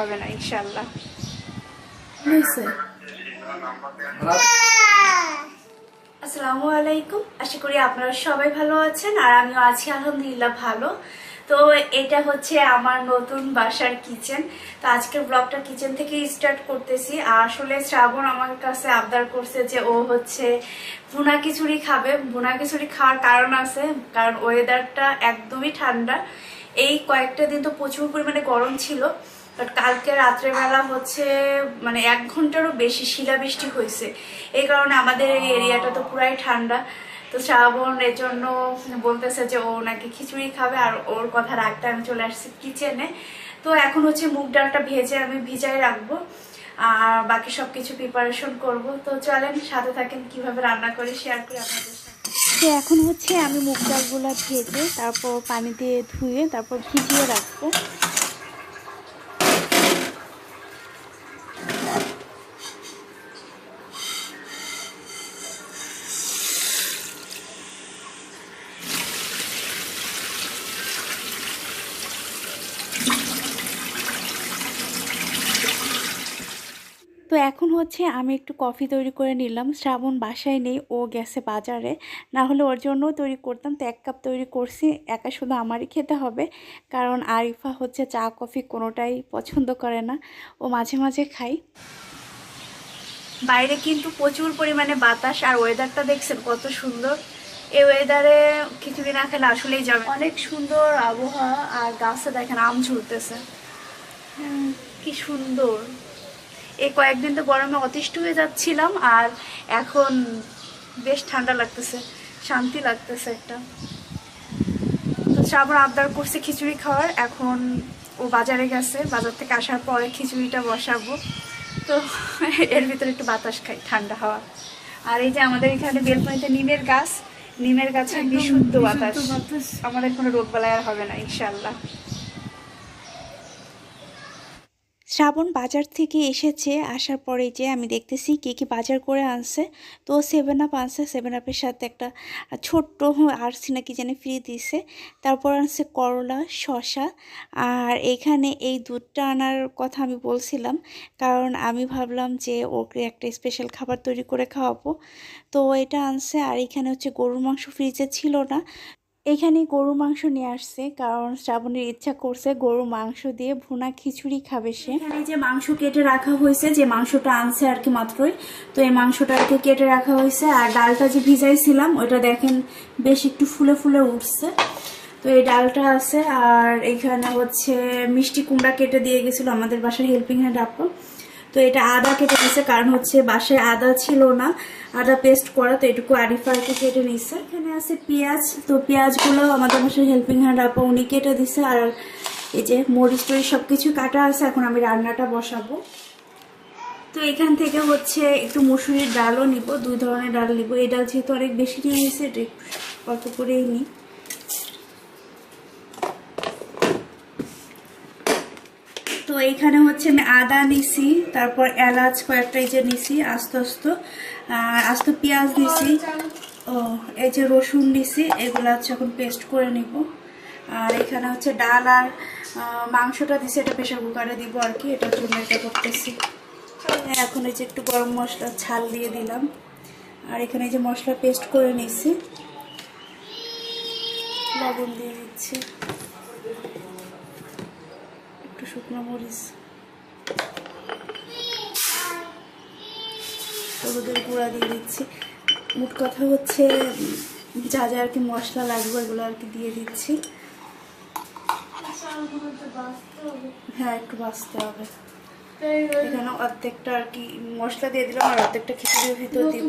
হবে না ইনশাল্লাহ আসসালামু আলাইকুম। আশা করি আপনারা সবাই ভালো আছেন আর আমিও আছি আলহামদুলিল্লাহ ভালো। তো এটা হচ্ছে আমার নতুন বাসার কিচেন। তো আজকের ব্লগটা কিচেন থেকে স্টার্ট করতেছি। আর আসলে শ্রাবণ আমার কাছে আবদার করছে যে ও হচ্ছে ভুনা খিচুড়ি খাবে। ভুনা খিচুড়ি খাওয়ার কারণ আছে কারণ ওয়েদারটা একদমই ঠান্ডা। এই কয়েকটা দিন তো প্রচুর পরিমাণে গরম ছিল। বাট কালকে রাত্রেবেলা হচ্ছে মানে এক ঘন্টারও বেশি শিলাবৃষ্টি হয়েছে। এই কারণে আমাদের এই এরিয়াটা তো পুরাই ঠান্ডা। তো শ্রাবণ এর জন্য বলতেছে যে ও নাকি খিচুড়ি খাবে আর ওর কথা রাখতে আমি চলে আসছি কিচেনে তো এখন হচ্ছে মুগ ডালটা ভেজে আমি ভিজাই রাখব। আর বাকি সব কিছু প্রিপারেশন করব। তো চলেন, সাথে থাকেন কীভাবে রান্না করে শেয়ার করি আপনাদের সাথে। তো এখন হচ্ছে আমি মুগ ডালগুলো ভেজে, তারপর পানি দিয়ে ধুয়ে তারপর ভিজিয়ে রাখব। তো এখন হচ্ছে আমি একটু কফি তৈরি করে নিলাম। শ্রাবণ বাসায় নেই ও গেছে বাজারে। না হলে ওর জন্যও তৈরি করতাম। তো এক কাপ তৈরি করছি একা শুধু আমারই খেতে হবে। কারণ আরিফা হচ্ছে চা কফি কোনোটাই পছন্দ করে না। ও মাঝে মাঝে খাই। বাইরে কিন্তু প্রচুর পরিমাণে বাতাস আর ওয়েদারটা দেখছেন কত সুন্দর। এই ওয়েদারে খিচুড়ি না খেলে আসলেই যাবে অনেক সুন্দর আবহাওয়া আর গাছে দেখেন আম ঝুলতেছে হুম, কি সুন্দর। এই কয়েকদিন তো গরমে অতিষ্ঠ হয়ে যাচ্ছিলাম আর এখন বেশ ঠান্ডা লাগতেছে শান্তি লাগতেছে একটা। তো শ্রাবণ আবদার করছে খিচুড়ি খাওয়ার এখন ও বাজারে গেছে বাজার থেকে আসার পরে খিচুড়িটা বসাবো। তো এর ভিতরে একটু বাতাস খাই ঠান্ডা হাওয়া। আর এই যে আমাদের এখানে বেলপানিতে নিমের গাছ নিমের গাছে বিশুদ্ধ বাতাস। আমাদের কোনো রোগ বালাই আর হবে না ইনশাল্লাহ শ্রাবণ বাজার থেকে এসেছে, আসার পরে যে আমি দেখতেছি কী কী বাজার করে আনছে। তো সেভেন আপ আনছে সেভেন আপের সাথে একটা ছোট্ট আরসি নাকি জানি ফ্রি দিছে। তারপর আনছে করলা শশা আর এখানে এই দুধটা আনার কথা আমি বলছিলাম, কারণ আমি ভাবলাম যে ওকে একটা স্পেশাল খাবার তৈরি করে খাওয়াবো। তো এটা আনছে, আর এখানে হচ্ছে গরুর মাংস ফ্রিজে ছিল না। এখানে গরু মাংস নিয়ে আসছে, কারণ শ্রাবণের ইচ্ছা করছে গরু মাংস দিয়ে ভুনা খিচুড়ি খাবে সে। এখানে যে মাংস কেটে রাখা হয়েছে, যে মাংসটা আনছে আর কি মাত্রই, তো এই মাংসটা আর কি কেটে রাখা হয়েছে। আর ডালটা যে ভিজাইছিলাম, ওইটা দেখেন বেশ একটু ফুলে ফুলে উঠছে। তো এই ডালটা আছে, আর এখানে হচ্ছে মিষ্টি কুমড়া কেটে দিয়ে গেছিল আমাদের বাসার হেল্পিং হ্যান্ড আপু। তো এটা আদা কেটে নিছে কারণ হচ্ছে বাসায় আদা ছিল না। আদা পেস্ট করা, তো এটুকু আরিফারকে কেটে নিছে এখানে আছে পেঁয়াজ, তো পেঁয়াজগুলো আমাদের বাসায় হেল্পিং হ্যান্ড আপা উনি কেটে দিছে। আর এই যে মরিচ টরিচ সব কিছু কাটা আছে, এখন আমি রান্নাটা বসাবো। তো এখান থেকে হচ্ছে একটু মুসুরির ডালও নিব, দুই ধরনের ডাল নিব। এই ডাল যেহেতু অনেক বেশি নিয়ে নিয়েছে এটা অল্প করেই নিই। এইখানে হচ্ছে আমি আদা নিছি, তারপর এলাচ কয়েকটা এই যে নিছি, আস্তে আস্তে, আর আস্ত পেঁয়াজ নিছি, ও, এই যে রসুন নিছি, এগুলো হচ্ছে এখন পেস্ট করে নিব। আর এখানে হচ্ছে ডাল আর মাংসটা দিছি, এটা প্রেশার কুকারে দিব আর কি, এটার জন্য এটা করতেছি। এখন এই যে একটু গরম মশলা ছাল দিয়ে দিলাম। আর এখানে এই যে মশলা পেস্ট করে নিছি। লবণ দিয়ে দিচ্ছি। একটু শুকনো মরিচ। হলুদের গুঁড়া দিয়ে দিচ্ছি। মোট কথা হচ্ছে যা যা আর কি মশলা লাগবে এগুলো আর কি দিয়ে দিচ্ছি। হ্যাঁ একটু বাঁচতে হবে। এখানে অর্ধেকটা আর কি মশলা দিয়ে দিলাম আর অর্ধেকটা খিচুড়ির ভিতর দিব।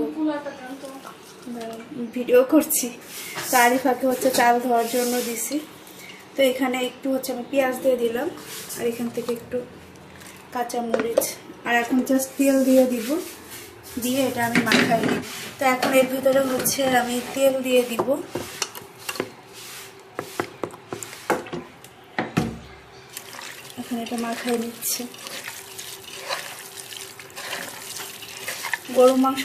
ভিডিও করছি। তো আরিফাকে হচ্ছে চাল ধোয়ার জন্য দিছি। তো এখানে একটু হচ্ছে আমি পেঁয়াজ দিয়ে দিলাম, আর এখান থেকে একটু কাঁচা মরিচ আর এখন জাস্ট তেল দিয়ে দিব, দিয়ে এটা আমি মাখাই নিই। তো এখন এর ভিতরে হচ্ছে আমি তেল দিয়ে দিব। এখন এটা মাখাই নিচ্ছে। গরু মাংস।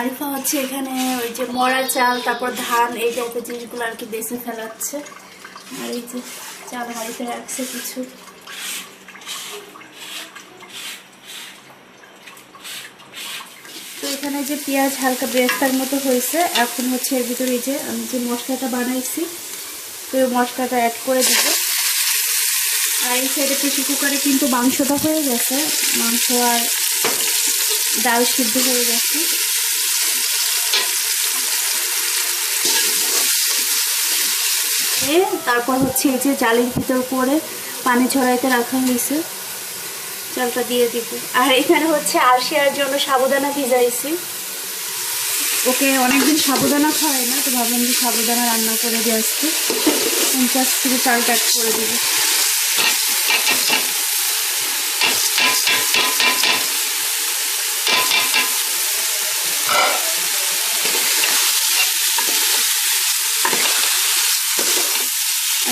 আরিফা হচ্ছে এখানে ওই যে মরা চাল, তারপর ধান, এই টাইপের জিনিসগুলো আর কি বেছে ফেলাচ্ছে। আর এই যে চাল বাড়িতে রাখছে কিছু। তো এখানে যে পেঁয়াজ হালকা বেস্তার মতো হয়েছে, এখন হচ্ছে এর ভিতরে যে আমি যে মশলাটা বানাইছি, তো ওই মশলাটা অ্যাড করে দেবো। আর এই সাইডে প্রেশার কুকারে কিন্তু মাংসটা হয়ে গেছে। মাংস আর ডাল সিদ্ধ হয়ে গেছে। এ তারপর হচ্ছে এই যে জালের ভিতর করে পানি ছড়াইতে রাখা হয়েছে। জলটা দিয়ে দিব। আর এখানে হচ্ছে আরশিয়ার জন্য সাবুদানা ভিজাইছি। ওকে, অনেকদিন সাবুদানা খাওয়াই না, তো ভাবলাম যে সাবুদানা রান্না করে দিয়ে আসছি। পঞ্চাশ থেকে চাল প্যাক করে দিব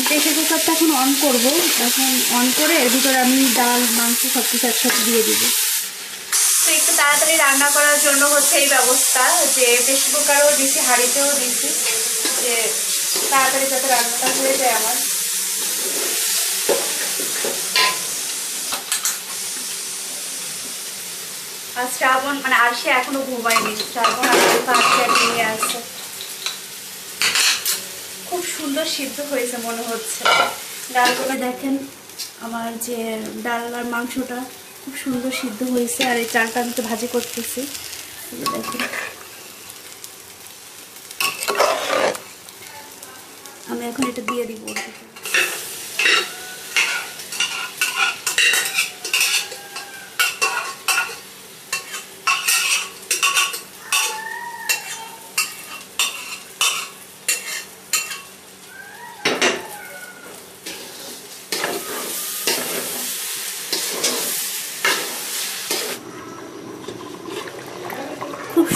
প্রেশার কুকারটা এখন অন করব। এখন অন করে এর ভিতরে আমি ডাল, মাংস সব কিছু একসাথে দিয়ে দিব। তো একটু তাড়াতাড়ি রান্না করার জন্য হচ্ছে এই ব্যবস্থা যে প্রেশার কুকারও দিছি, হাঁড়িতেও দিছি। যে তাড়াতাড়ি যাতে রান্নাটা হয়ে যায় আমার। আর শ্রাবণ মানে আর সে এখনও ঘুমায়নি। শ্রাবণ আর পাশে নিয়ে খুব সুন্দর সিদ্ধ হয়েছে মনে হচ্ছে। ডালগুলো দেখেন আমার যে ডাল আর মাংসটা খুব সুন্দর সিদ্ধ হয়েছে আর এই চালটা আমি তো ভাজি করতেছি। দেখেন। আমি এখন এটা দিয়ে দিব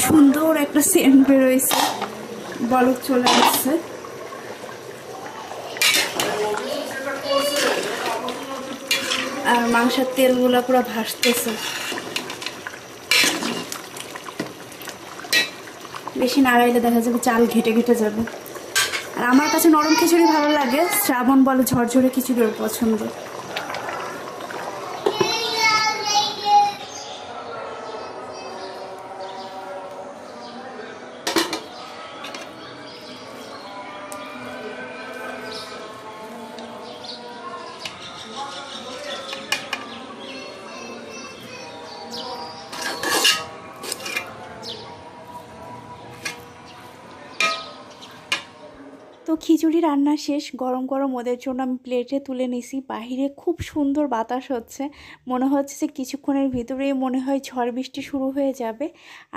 সুন্দর একটা সেন্ট বেরোয়েছে। বলক চলে আসছে। আর মাংসের তেলগুলো পুরো ভাসতেছে। বেশি নাড়াইলে দেখা যাবে চাল ঘেটে ঘেটে যাবে। আর আমার কাছে নরম খিচুড়ি ভালো লাগে। শ্রাবণ বলে ঝরঝরে খিচুড়ি ওর পছন্দ। খিচুড়ি রান্না শেষ, গরম গরম ওদের জন্য আমি প্লেটে তুলে নিছি। বাহিরে খুব সুন্দর বাতাস হচ্ছে। মনে হচ্ছে যে কিছুক্ষণের ভিতরেই মনে হয় ঝড় বৃষ্টি শুরু হয়ে যাবে।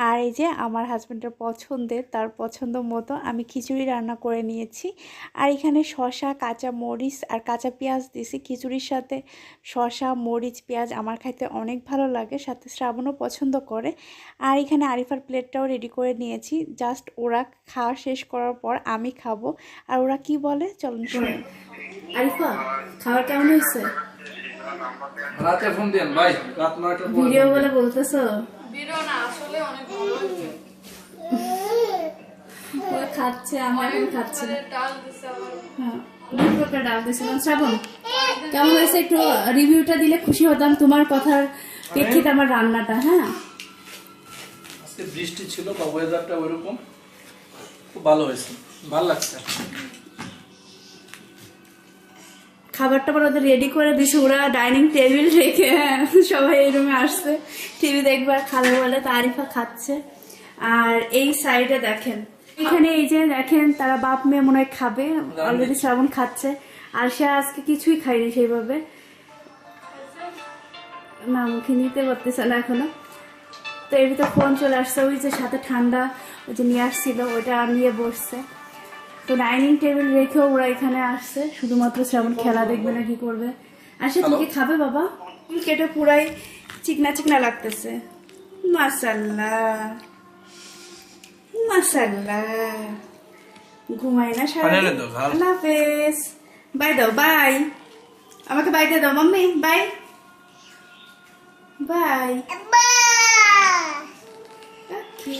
আর এই যে আমার হাজব্যান্ডের পছন্দের, তার পছন্দ মতো আমি খিচুড়ি রান্না করে নিয়েছি। আর এখানে শশা কাঁচা মরিচ আর কাঁচা পেঁয়াজ দিছি খিচুড়ির সাথে। শশা মরিচ, পেঁয়াজ আমার খাইতে অনেক ভালো লাগে, সাথে শ্রাবণও পছন্দ করে। আর এখানে আরিফার প্লেটটাও রেডি করে নিয়েছি। জাস্ট ওরা খাওয়া শেষ করার পর আমি খাব। আর ওরা কি বলে? চলুন শুনে। আরিফা খাবার কেমন হয়েছে? রাতে ফোন দিন ভাই রাত নয়টার পর ভিডিও বলে বলতেছো? ভিডিও না আসলে অনেক ভালো হয়েছে। ও খাচ্ছে আমি এখন খাচ্ছি। হ্যাঁ দুই প্রকার ডাল দিয়েছিলাম শ্রাবণ কেমন হয়েছে একটু রিভিউটা দিলে খুশি হতাম তোমার কথার প্রেক্ষিতে আমার রান্নাটা হ্যাঁ। আজকে বৃষ্টি ছিল বা ওয়েদারটা ওইরকম। খুব ভালো হয়েছে ভালো লাগছে। খাবারটা পর ওদের রেডি করে দিছে, ওরা ডাইনিং টেবিল রেখে সবাই এই রুমে আসছে। টিভি দেখবার খাবে বলে তো আরিফা খাচ্ছে। আর এই সাইডে দেখেন, এখানে এই যে দেখেন তারা বাপ মেয়ে মনে হয় খাবে অলরেডি শ্রাবণ খাচ্ছে। আর সে আজকে কিছুই খায়নি সেইভাবে। না, মুখে নিতে পারতেছে না এখনও। তো এর ভিতরে ফোন চলে আসছে, ওই যে সাথে ঠান্ডা ওই যে নিয়ে আসছিল, ওইটা নিয়ে বসছে। তো ডাইনিং টেবিল রেখেও ওরা এখানে আসছে শুধুমাত্র শ্রাবণ খেলা দেখবে না কি করবে। আসে তুমি কি খাবে বাবা? কেটে পুরাই চিকনা চিকনা লাগতেছে। মাসাল্লাহ মাসাল্লাহ ঘুমাই না সারা পানি এনে দাও, ঘাল। আল্লাহ হাফেজ। বাই দাও বাই। আমাকে বাই দিয়ে দাও মাম্মি বাই। বাই। ওকে